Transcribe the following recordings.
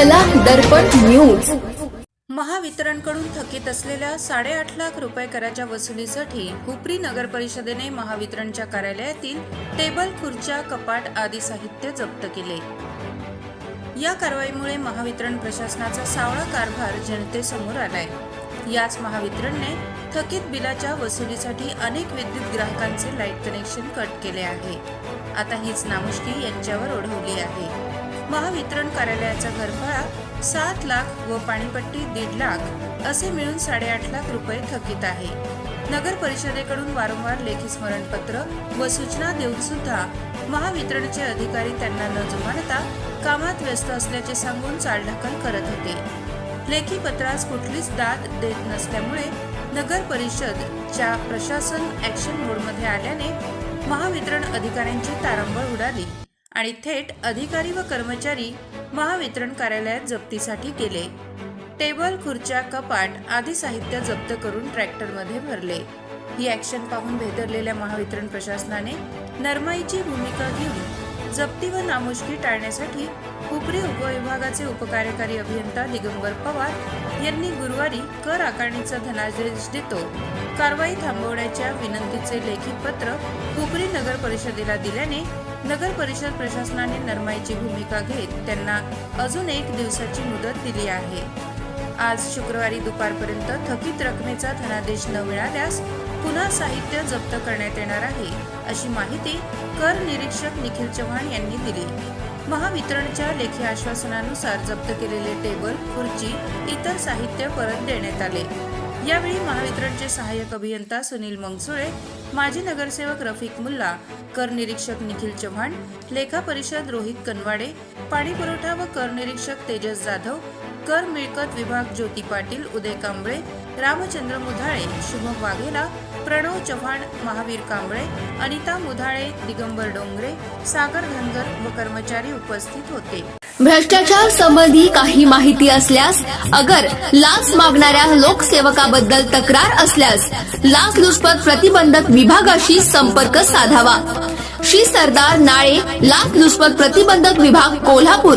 दर्पण news. महावितरणकडून थकीत असलेल्या साडेआठ लाख रुपये कराच्या वसुलीसाठी हुपरी नगर परिषदेने महावितरणच्या कार्यालयातील टेबल खुर्च्या कपाट आदी साहित्य जप्त केले. या कारवाईमुळे महावितरण प्रशासनाचा सावळा कारभार जनतेसमोर आलाय. याच महावितरणने थकीत बिलाच्या वसुलीसाठी अनेक विद्युत ग्राहकांचे लाइट कनेक्शन कट केले आहे. आता हीच नामुष्की यांच्यावर ओढवली आहे. महावितरण कार्यालयाचा घरफाळा सात लाख व पाणीपट्टी दीड लाख असे मिळून साडेआठ लाख रुपये थकीत आहे. नगर परिषदेकडून वारंवार लेखी स्मरणपत्र व सूचना देऊन सुद्धा महावितरणचे अधिकारी त्यांना न जुमानता कामात व्यस्त असल्याचे सांगून चालढकल करत होते. लेखी पत्रास कुठलीच दाद देत नसल्यामुळे नगर परिषदच्या प्रशासन ऍक्शन मोडमध्ये आल्याने महावितरण अधिकाऱ्यांची तारांबळ उडाली. आणि थेट अधिकारी व कर्मचारी महावितरण कार्यालयात जप्तीसाठी गेले. टेबल खुर्च्या कपाट आदी साहित्य जप्त करून ट्रॅक्टरमध्ये भरले. ही ॲक्शन पाहून भेदरलेल्या महावितरण प्रशासनाने नरमाईची भूमिका घेऊन जप्ती व नामुष्की टाळण्यासाठी हुपरी उपविभागाचे उपकार्यकारी अभियंता दिगंबर पवार यांनी गुरुवारी कर आकारणीचा धनादेश देतो. कारवाई थांबवण्याच्या विनंतीचे लेखी पत्र हुपरी नगर परिषदेला दिल्याने नगर परिषद प्रशासनाने नरमाईची भूमिका घेत त्यांना अजून एक दिवसाची मुदत दिली आहे. आज शुक्रवारी दुपारपर्यंत थकीत रकमेचा धनादेश न मिळाल्यास पुन्हा साहित्य जप्त करण्यात येणार आहे अशी माहिती कर निरीक्षक निखिल चव्हाण यांनी दिली. महावितरणच्या लेखी आश्वासनानुसार जप्त केलेले टेबल खुर्ची इतर साहित्य परत देण्यात आले. यावेळी महावितरणचे सहाय्यक अभियंता सुनील मंगसुळे माजी नगरसेवक रफिक मुल्ला कर निरीक्षक निखिल चव्हाण लेखा परिषद रोहित कनवाडे पाणी पुरवठा व कर निरीक्षक तेजस जाधव कर मिळकत विभाग ज्योती पाटील उदय कांबळे रामचंद्र मुधाळे शुभम वाघेला प्रणव चव्हाण महावीर कांबळे अनिता मुधाळे दिगंबर डोंगरे सागर धनगर व कर्मचारी उपस्थित होते. भ्रष्टाचार संबंधी काही माहिती असल्यास अगर लाच मागणाऱ्या लोकसेवकाबद्दल तक्रार असल्यास लाचलुचपत प्रतिबंधक विभागाशी संपर्क साधावा. श्री सरदार नाळे लाचलुचपत प्रतिबंधक विभाग कोल्हापूर.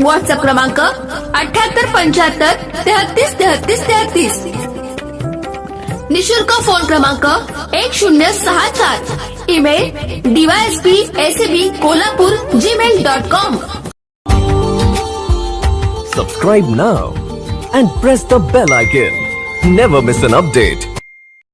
व्हॉट्सअप क्रमांक अठ्याहत्तर पंच्याहत्तर तेहतीस तेहतीस तेहतीस निशुल्क फ़ोन क्रमांक एक शून्य सहा चार email DYSP ACB Kolhapur Gmail dot com Subscribe now and press the bell icon. Never miss an update.